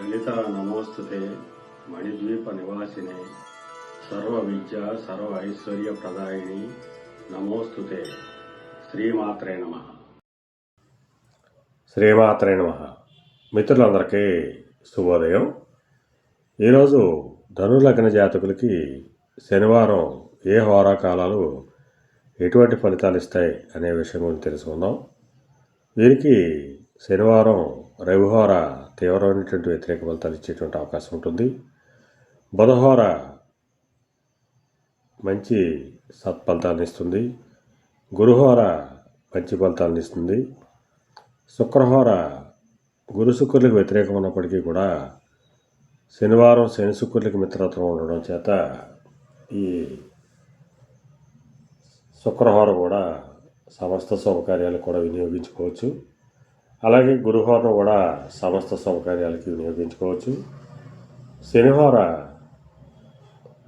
లలిత నమోస్తుతే మణిద్వీప నివాసినే సర్వ విద్య సర్వ ఐశ్వర్య ప్రదాయిని నమోస్తుతే శ్రీమాత్రే నమ. శ్రీమాత్రే నమ. మిత్రులందరికీ శుభోదయం. ఈరోజు ధనులగ్న జాతకులకి శనివారం ఏ హోరాకాలాలు ఎటువంటి ఫలితాలు ఇస్తాయి అనే విషయం గురించి తెలుసుకుందాం. వీరికి శనివారం రవిహోర తీవ్రమైనటువంటి వ్యతిరేక ఫలితాలు ఇచ్చేటువంటి అవకాశం ఉంటుంది. బుధహోర మంచి సత్ఫలితాలను ఇస్తుంది. గురుహోర మంచి ఫలితాలను ఇస్తుంది. శుక్రహోర గురు శుక్రులకు వ్యతిరేకం ఉన్నప్పటికీ కూడా శనివారం శని శుక్రులకి మిత్రత్వం ఉండడం చేత ఈ శుక్రహోర కూడా సమస్త శుభకార్యాలు కూడా వినియోగించుకోవచ్చు. అలాగే గురువారం కూడా సమస్త సౌకర్యాలకి వినియోగించుకోవచ్చు. శనిహోర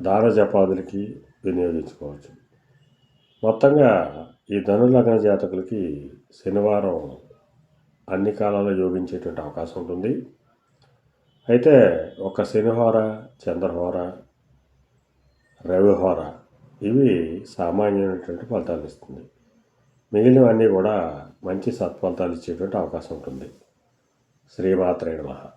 దాన జపాదులకి వినియోగించుకోవచ్చు. మొత్తంగా ఈ ధనులగ్న జాతకులకి శనివారం అన్ని కాలాల్లో యోగించేటువంటి అవకాశం ఉంటుంది. అయితే ఒక శనిహోర చంద్రహోర రవిహోర ఇవి సామాన్యమైనటువంటి ఫలితాలు ఇస్తుంది. మిగిలినవన్నీ కూడా మంచి సత్ఫలితాలు ఇచ్చేటువంటి అవకాశం ఉంటుంది. శ్రీమాత్రేణ మహా